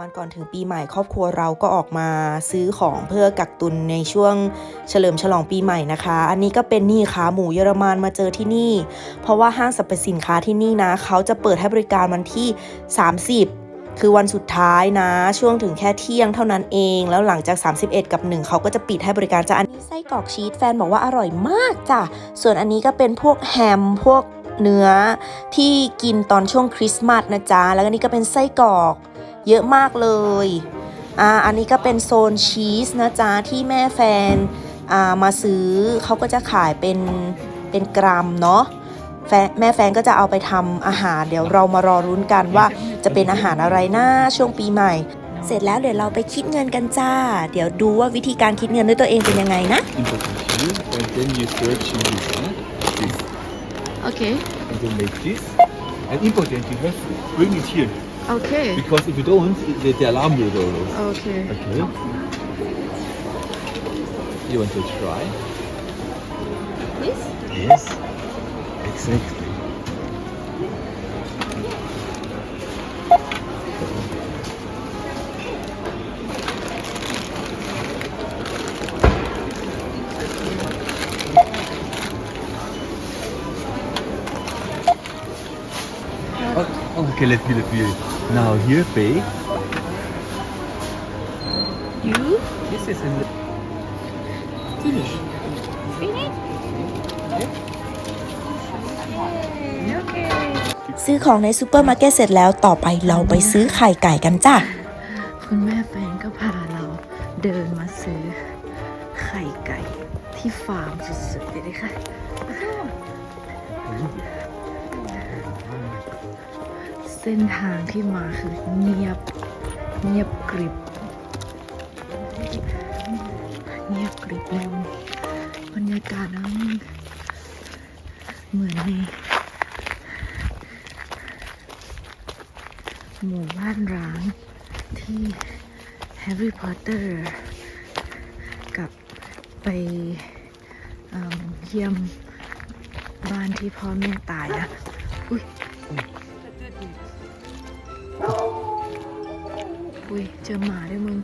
วันก่อนถึงปีใหม่ครอบครัวเราก็ออกมาซื้อของเพื่อกักตุนในช่วงเฉลิมฉลองปีใหม่นะคะ อันนี้ก็เป็นนี่ขาหมูเยอรมันมาเจอที่นี่ เพราะว่าห้างสรรพสินค้าที่นี่นะ เขาจะเปิดให้บริการวันที่ 30คือวันสุดท้ายนะ ช่วงถึงแค่เที่ยงเท่านั้นเอง แล้วหลังจาก 31 กับ 1 เขาก็จะปิดให้บริการจ้ะอันนี้ไส้กรอกชีสแฟนบอกว่าอร่อยมากจ้ะ ส่วนอันนี้ก็เป็นพวกแฮมพวกเนื้อที่กินตอนช่วงคริสต์มาสนะจ๊ะ แล้วก็นี่ก็เป็นไส้กรอก เยอะมากเลยอ่าอันนี้ก็เป็นโซนชีสนะจ๊ะ ที่แม่แฟนอ่ามาซื้อเขาก็จะขายเป็นเป็นกรัมเนาะแฟนแม่แฟนก็จะเอาไปทำอาหาร เดี๋ยวเรามารอรุ้นกันว่าจะเป็นอาหารอะไรนะ ช่วงปีใหม่ เสร็จแล้วเดี๋ยวเราไปคิดเงินกันจ้า เดี๋ยวดูว่าวิธีการคิดเงินด้วยตัวเองเป็นยังไงนะ important here, and then you search in this, huh? this, Okay. and then make this. And important, you have to bring it here, Okay. because if you don't, the, the alarm will go off. Okay. Okay. You want to try? This? Yes. Exactly. Okay, let me, let me. Now here, pay. You? This is in the finish. Finish? Okay. ซื้อของในซูเปอร์มาร์เก็ตเสร็จแล้วต่อไปเราไปซื้อไข่ไก่กันจ้าคุณแม่แฟนก็พาเราเดินมาซื้อไข่ไก่ที่ฟาร์มสุด เส้นทางที่มาคือเงียบเงียบกริบ เงียบกริบเลยบรรยากาศนั้นเหมือนในหมู่บ้านร้างที่แฮร์รี่พอตเตอร์กับไปเเยี่ยมบ้านที่พ่อแม่ตายนะ อุ้ย เจอหมาด้วยมึง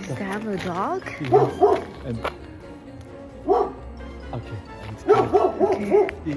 Is that a dog? And okay, let's go. Okay.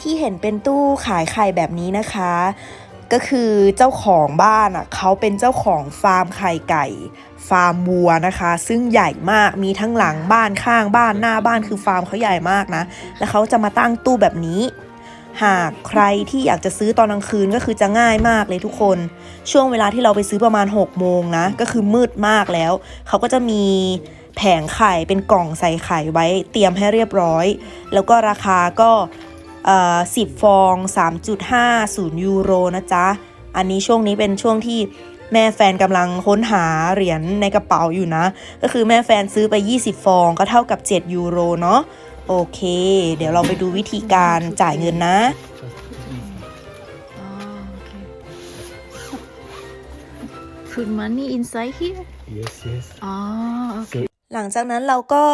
ที่เห็นเป็นตู้ขายไข่แบบนี้นะคะ ก็คือเจ้าของบ้านอะเขาเป็นเจ้าของฟาร์มไข่ไก่ ฟาร์มวัวนะคะ ซึ่งใหญ่มากมีทั้งหลังบ้านข้างบ้านหน้าบ้านคือฟาร์มเขาใหญ่มากนะ แล้วเขาจะมาตั้งตู้แบบนี้ หากใครที่อยากจะซื้อตอนกลางคืนก็คือจะง่ายมากเลยทุกคน ช่วงเวลาที่เราไปซื้อประมาณ6โมงนะก็คือมืดมากแล้วเขาก็จะมีแผงไข่เป็นกล่องใส่ไข่ไว้เตรียมให้เรียบร้อย แล้วก็ราคาก็ 10 ฟอง 3.50 ยูโรนะจ๊ะ อันนี้ช่วงนี้เป็นช่วงที่แม่แฟนกำลังค้นหาเหรียญในกระเป๋าอยู่นะ ก็คือแม่แฟนซื้อไป 20 ฟองก็เท่ากับ 7 ยูโรเนาะ โอเค เดี๋ยวเราไปดูวิธีการจ่ายเงินนะ Oh, okay. Put money inside here? Yes, yes. Oh, okay. หลังจากนั้นเราก็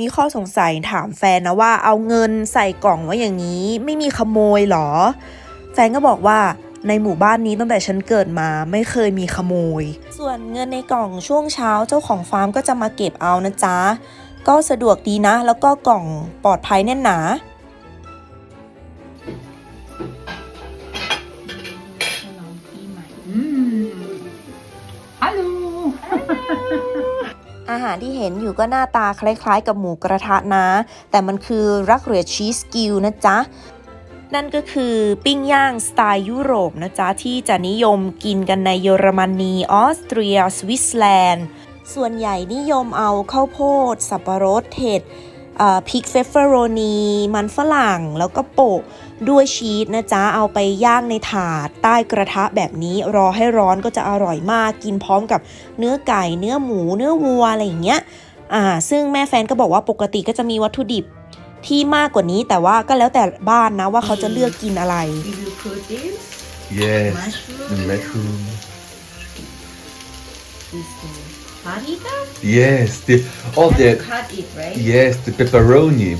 มีข้อสงสัยถามแฟนนะว่าเอาเงินใส่กล่องไว้อย่างนี้ ไม่มีขโมยเหรอ แฟนก็บอกว่าในหมู่บ้านนี้ตั้งแต่ฉันเกิดมาไม่เคยมีขโมย ส่วนเงินในกล่องช่วงเช้าเจ้าของฟาร์มก็จะมาเก็บเอานะจ๊ะ ก็สะดวกดีนะ แล้วก็กล่องปลอดภัยแน่นหนา อาหารที่เห็นอยู่ก็หน้าตาคล้าย ๆ กับหมูกระทะนะ แต่มันคือรักเหลือชีสกิวนะจ๊ะนั่นก็คือปิ้งย่างสไตล์ยุโรปนะจ๊ะ ที่จะนิยมกินกันในเยอรมนีออสเตรีย สวิตเซอร์แลนด์ ส่วนใหญ่นิยมเอาข้าวโพด สับปะรดเห็ดพริกเฟฟเฟอโรนี มันฝรั่งแล้วก็โปะ ด้วยชีสนะจ๊ะเอาไปย่างในถาดใต้กระทะแบบนี้รอให้ร้อนก็จะอร่อยมากกินพร้อมกับเนื้อไก่ เนื้อหมู เนื้อวัวอะไรอย่างเงี้ยอ่าซึ่งแม่แฟนก็บอกว่าปกติก็จะมีวัตถุดิบที่มากกว่านี้แต่ว่าก็แล้วแต่บ้านนะว่าเขาจะเลือกกินอะไร You will put this Yes. mushroom The mushroom. this thing paprika Yes. The all the cut it right yes the pepperoni.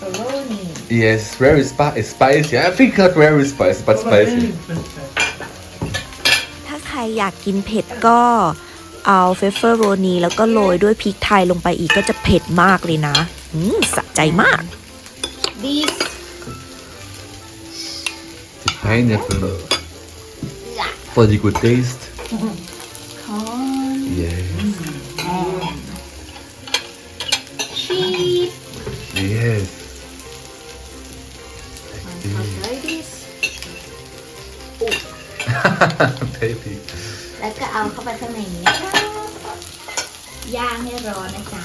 Pepperoni Yes, very spi- spicy. I think not very spicy, but spicy. ถ้าใครอยากกินเผ็ดก็เอาเฟฟเฟอโรนีแล้วก็โรยด้วยพริกไทยลงไปอีกก็จะเผ็ดมากเลยนะ อืมสะใจมาก this The pineapple for the good taste. corn Yes. cheese Yes. Baby. แล้วก็เอาเข้าไปข้างในนี้นะครับย่างให้ร้อนนะจ๊ะ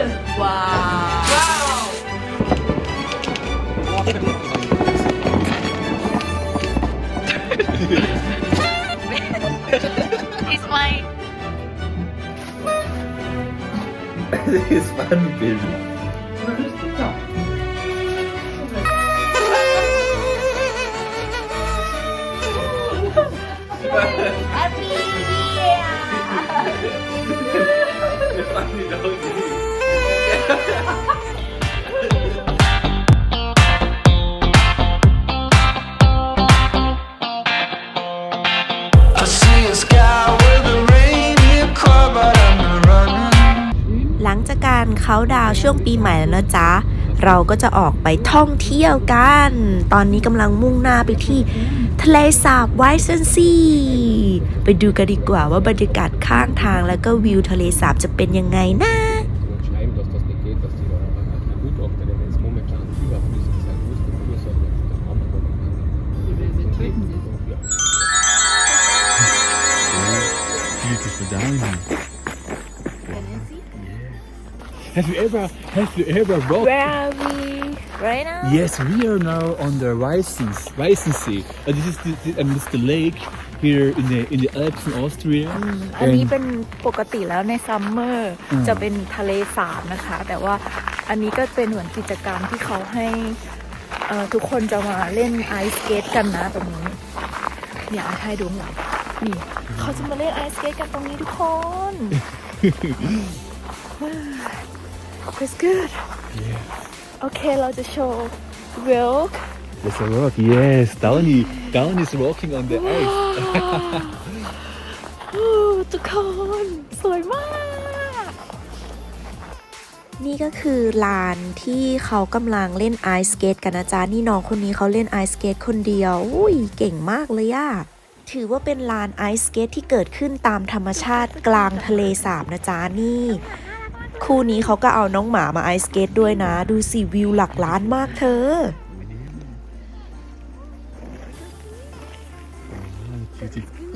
It's Évidemment. ช่วงปีใหม่แล้วนะจ๊ะ เราก็จะออกไปท่องเที่ยวกัน ตอนนี้กำลังมุ่งหน้าไปที่ทะเลสาบไวเซนซีไปดูกันดีกว่าว่าบรรยากาศข้างทางแล้วก็วิวทะเลสาบจะเป็นยังไงนะ Have you ever, have you ever walked? Where are we right now Yes, we are now on the Weissens, Weissensee. And this is the, the, um, this is the lake here in the in the Alps in Austria. อันนี้ And เป็นปกติแล้วในซัมเมอร์อืมจะเป็นทะเลสาบนะคะ แต่ว่าอันนี้ก็เป็นเหมือนกิจกรรมที่เขาให้เอ่อทุกคนจะมาเล่นไอสเกตกันนะตรงนี้เนี่ยเอาให้ดูข้างหลังนี่เขาจะมาเล่นไอสเกตกันตรงนี้ทุกคน That's good โอเคเราจะโชว์ Wilk there's a rock. Yes, Downy, Downy is walking on the ice. ทุกคนสวยมาก นี่ก็คือลานที่เขากำลังเล่นไอสเกตกันนะจ๊ะ นี่น้องคนนี้เขาเล่นไอสเกตคนเดียว อุ้ยเก่งมากเลยอะถือว่าเป็นลานไอสเกตที่เกิดขึ้นตามธรรมชาติกลางทะเลสาบนะจ๊ะนี่ คู่นี้เขาก็เอาน้องหมามาไอสเกตด้วยนะ ดูสิวิวหลักล้านมากเธอ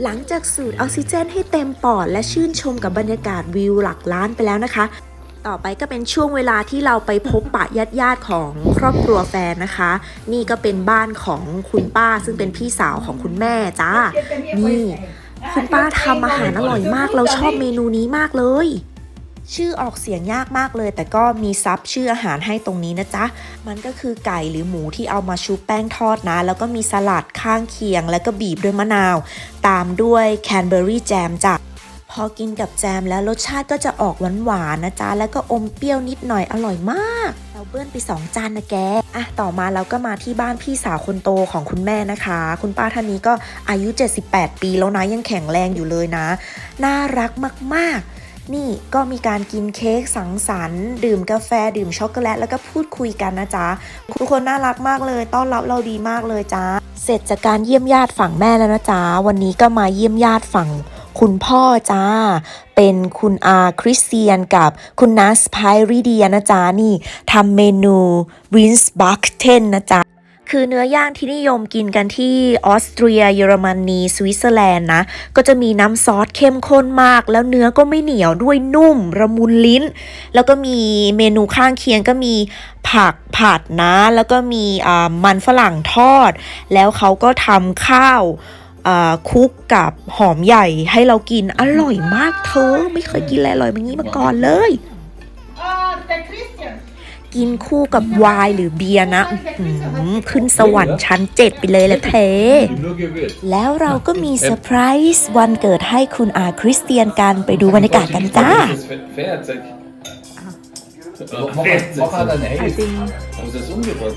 หลังจากสูดออกซิเจนให้เต็มปอด และชื่นชมกับบรรยากาศวิวหลักล้านไปแล้วนะคะ ต่อไปก็เป็นช่วงเวลาที่เราไปพบปะญาติญาติของครอบครัวแฟนนะคะ นี่ก็เป็นบ้านของคุณป้าซึ่งเป็นพี่สาวของคุณแม่จ้านี่ คุณป้าทำอาหารอร่อยมาก เราชอบเมนูนี้มากเลย ชื่อออกเสียงยากมากเลย แต่ก็มีซับชื่ออาหารให้ตรงนี้นะจ๊ะ มันก็คือไก่หรือหมูที่เอามาชุบแป้งทอดนะ แล้วก็มีสลัดข้างเคียง แล้วก็บีบด้วยมะนาว ตามด้วยแคนเบอร์รี่แจมจ้ะพอกินกับแจมแล้วรสชาติก็จะออกหวานๆนะจ๊ะ แล้วก็อมเปรี้ยวนิดหน่อยอร่อยมาก เราเบิ้ลไป 2 จานนะแกอะต่อมาเราก็มาที่บ้านพี่สาวคนโตของคุณแม่นะคะ คุณป้าท่านนี้ก็อายุ 78 ปีแล้วนะยังแข็งแรงอยู่เลยนะ น่ารักมากๆ นี่ก็มีการกินเค้กสังสรรค์ ดื่มกาแฟดื่มช็อกโกแลตแล้วก็พูดคุยกันนะจ๊ะทุกคนน่ารักมากเลย ต้อนรับเราดีมากเลยจ้าเสร็จจากการเยี่ยมญาติฝั่งแม่แล้วนะจ๊ะวันนี้ก็มาเยี่ยมญาติฝั่งคุณพ่อจ้า เป็นคุณอาคริสเตียนกับคุณนัสไพริเดียนะจ๊ะนี่ทำเมนูรินส์บัคเทนนะจ๊ะ คือเนื้อย่างที่นิยมกินกันที่ออสเตรีย เยอรมนีสวิตเซอร์แลนด์นะ ก็จะมีน้ำซอสเข้มข้นมาก แล้วเนื้อก็ไม่เหนียวด้วยนุ่มระมุนลิ้น แล้วก็มีเมนูข้างเคียงก็มีผักผัดนะ แล้วก็มีมันฝรั่งทอด แล้วเขาก็ทำข้าวคุกกับหอมใหญ่ให้เรากินอร่อยมากเธอ ไม่เคยกินอะไรอร่อยแบบนี้มาก่อนเลย กินคู่กับไวน์หรือเบียร์นะอื้อหือขึ้นสวรรค์ชั้นเจ็ดไปเลยละเทแล้วเราก็มีเซอร์ไพรส์วันเกิดให้คุณอาคริสเตียนกันไปดูบรรยากาศกันจ้า Mach mal deine Hälfte. จริง Aber das ist umgebracht,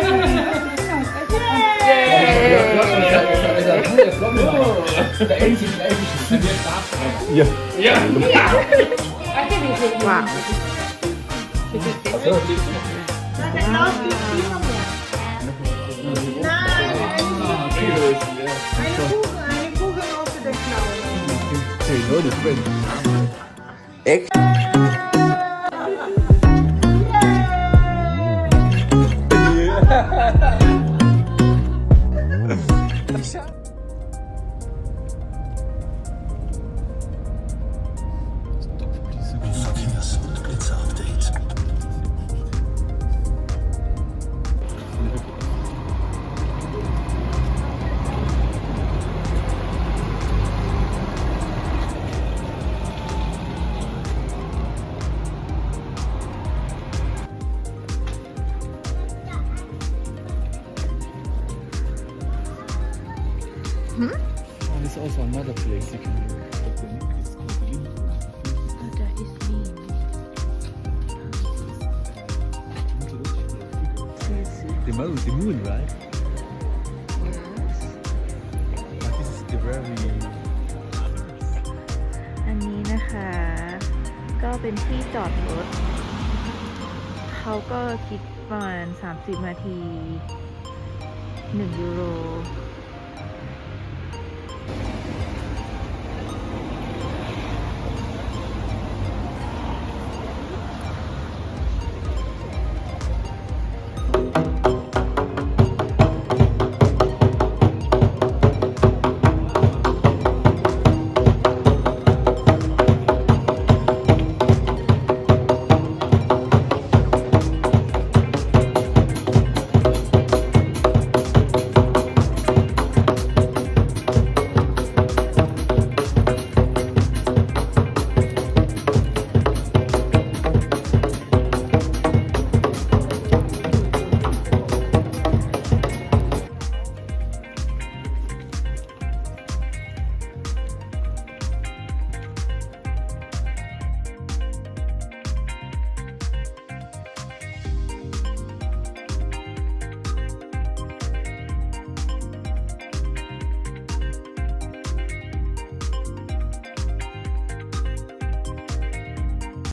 ว่ะ And it's also another place you can but the link is called the link. That is mean. The moon, the moon, right? But this is the very อันนี้นะคะ ก็เป็นที่จอดรถเขาก็คิดประมาณ 30 นาที 1 ยูโร